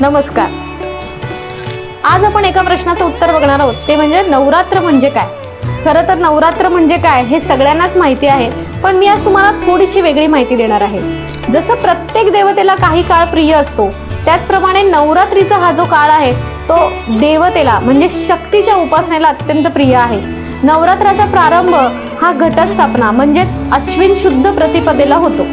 नमस्कार. आज आपण एका प्रश्नाचं उत्तर बघणार आहोत. ते म्हणजे नवरात्र म्हणजे काय? खरं तर नवरात्र म्हणजे काय हे सगळ्यांनाच माहिती आहे पण मी आज तुम्हाला थोडीशी वेगळी माहिती देणार आहे. जसं प्रत्येक देवतेला काही काळ प्रिय असतो त्याचप्रमाणे नवरात्रीचा हा जो काळ आहे तो देवतेला म्हणजे शक्तीच्या उपासनेला अत्यंत प्रिय आहे. नवरात्राचा प्रारंभ हा घटस्थापना म्हणजेच अश्विन शुद्ध प्रतिपदेला होतो.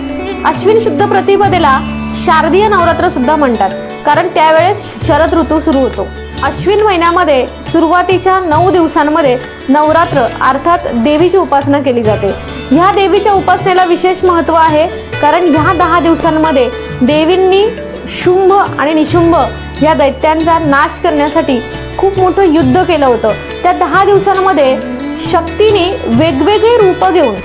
अश्विन शुद्ध प्रतिपदेला शारदीय नवरात्र सुद्धा म्हणतात. कारण त्यावेळेस शरद ऋतू सुरू होतो. अश्विन महिन्यामध्ये सुरुवातीच्या नऊ दिवसांमध्ये नवरात्र अर्थात देवीची उपासना केली जाते. ह्या देवीच्या उपासनेला विशेष महत्त्व आहे कारण ह्या दहा दिवसांमध्ये देवींनी शुंभ आणि निशुंभ या दैत्यांचा नाश करण्यासाठी खूप मोठं युद्ध केलं होतं. त्या दहा दिवसांमध्ये शक्तीने वेगवेगळी रूपं घेऊन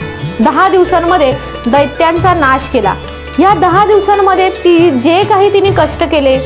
दहा दिवसांमध्ये दैत्यांचा नाश केला. या दहा दिवसांमध्ये ती जे काही तिने कष्ट केले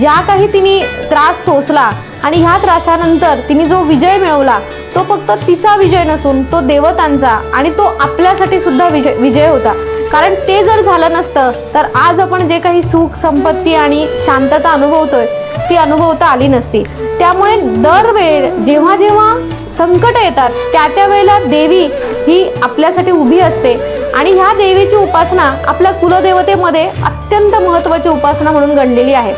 ज्या काही तिने त्रास सोसला आणि ह्या त्रासानंतर तिने जो विजय मिळवला तो फक्त तिचा विजय नसून तो देवतांचा आणि तो आपल्यासाठी सुद्धा विजय विजय होता. कारण ते जर झालं नसतं तर आज आपण जे काही सुख संपत्ती आणि शांतता अनुभवतोय ती अनुभवता आली नसती. त्यामुळे दरवेळे जेव्हा जेव्हा संकट येतात त्या त्या वेळेला देवी ही आपल्यासाठी उभी असते. आणि ह्या देवीची उपासना आपल्या कुलदेवतेमध्ये अत्यंत महत्त्वाची उपासना म्हणून गणलेली आहे.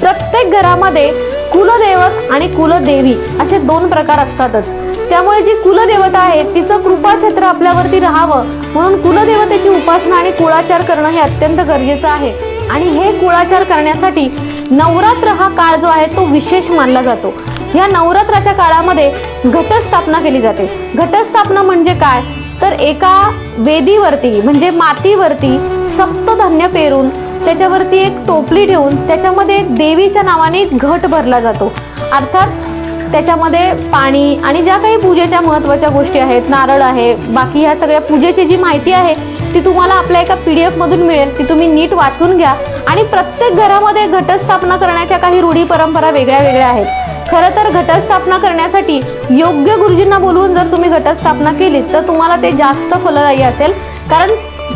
प्रत्येक घरामध्ये कुलदैवत आणि कुलदेवी असे दोन प्रकार असतातच. त्यामुळे जी कुलदेवता आहे तिचं कृपाक्षेत्र आपल्यावरती राहावं म्हणून कुलदेवतेची उपासना आणि कुळाचार करणं हे अत्यंत गरजेचं आहे. आणि हे कुळाचार करण्यासाठी नवरात्र हा काळ जो आहे तो विशेष मानला जातो. या नवरात्राच्या काळामध्ये घटस्थापना केली जाते. घटस्थापना म्हणजे काय? तर एका वेदीवरती म्हणजे मातीवरती सप्तधान्य पेरून त्याच्यावरती एक टोपली ठेवून त्याच्यामध्ये देवीच्या नावाने घट भरला जातो. अर्थात त्याच्यामध्ये पाणी आणि ज्या काही पूजेच्या महत्त्वाच्या गोष्टी आहेत नारळ आहे बाकी ह्या सगळ्या पूजेची जी माहिती आहे ती तुम्हाला आपल्या एका पी डी एफमधून मिळेल. ती तुम्ही नीट वाचून घ्या. आणि प्रत्येक घरामध्ये घटस्थापना करण्याच्या काही रूढी परंपरा वेगळ्या वेगळ्या आहेत. खरं तर घटस्थापना करण्यासाठी योग्य गुरुजींना बोलवून जर तुम्ही घटस्थापना केली तर तुम्हाला ते जास्त फलदायी असेल. कारण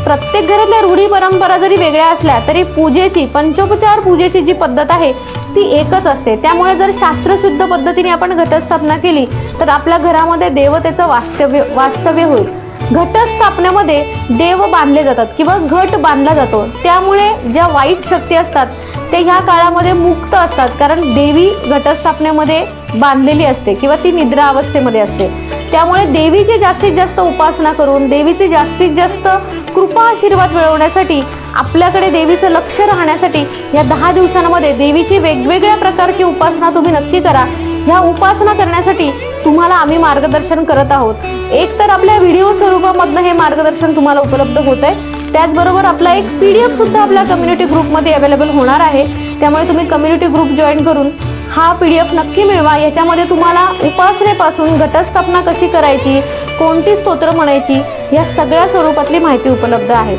प्रत्येक घरातल्या रूढी परंपरा जरी वेगळ्या असल्या तरी पूजेची पंचोपचार पूजेची जी पद्धत आहे ती एकच असते. त्यामुळे जर शास्त्रशुद्ध पद्धतीने आपण घटस्थापना केली तर आपल्या घरामध्ये देवतेचं वास्तव्य वास्तव्य होईल. घटस्थापनेमध्ये देव बांधले जातात किंवा घट बांधला जातो. त्यामुळे ज्या वाईट शक्ती असतात ते ह्या काळामध्ये मुक्त असतात. कारण देवी घटस्थापनेमध्ये बांधलेली असते किंवा ती निद्रा अवस्थेमध्ये असते. त्यामुळे देवीची जास्तीत जास्त उपासना करून देवीचे जास्तीत जास्त कृपा आशीर्वाद मिळवण्यासाठी आपल्याकडे देवीचं लक्ष राहण्यासाठी या दहा दिवसांमध्ये देवीची वेगवेगळ्या प्रकारची उपासना तुम्ही नक्की करा. ह्या उपासना करण्यासाठी तुम्हाला आम्ही मार्गदर्शन करत आहोत. एक तर आपल्या व्हिडिओ स्वरूपामधनं हे मार्गदर्शन तुम्हाला उपलब्ध होत आहे त्याचबरोबर आपला एक पी डी एफ सुद्धा आपल्या कम्युनिटी ग्रुपमध्ये अवेलेबल होणार आहे. त्यामुळे तुम्ही कम्युनिटी ग्रुप जॉईन करून हा पी डी एफ नक्की मिळवा. याच्यामध्ये तुम्हाला उपासनेपासून घटस्थापना कशी करायची कोणती स्तोत्र म्हणायची या सगळ्या स्वरूपातली माहिती उपलब्ध आहे.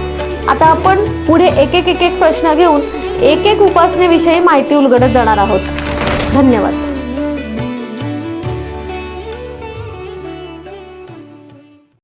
आता आपण पुढे एक एक एक एक प्रश्न घेऊन एक एक उपासनेविषयी माहिती उलगडत जाणार आहोत. धन्यवाद.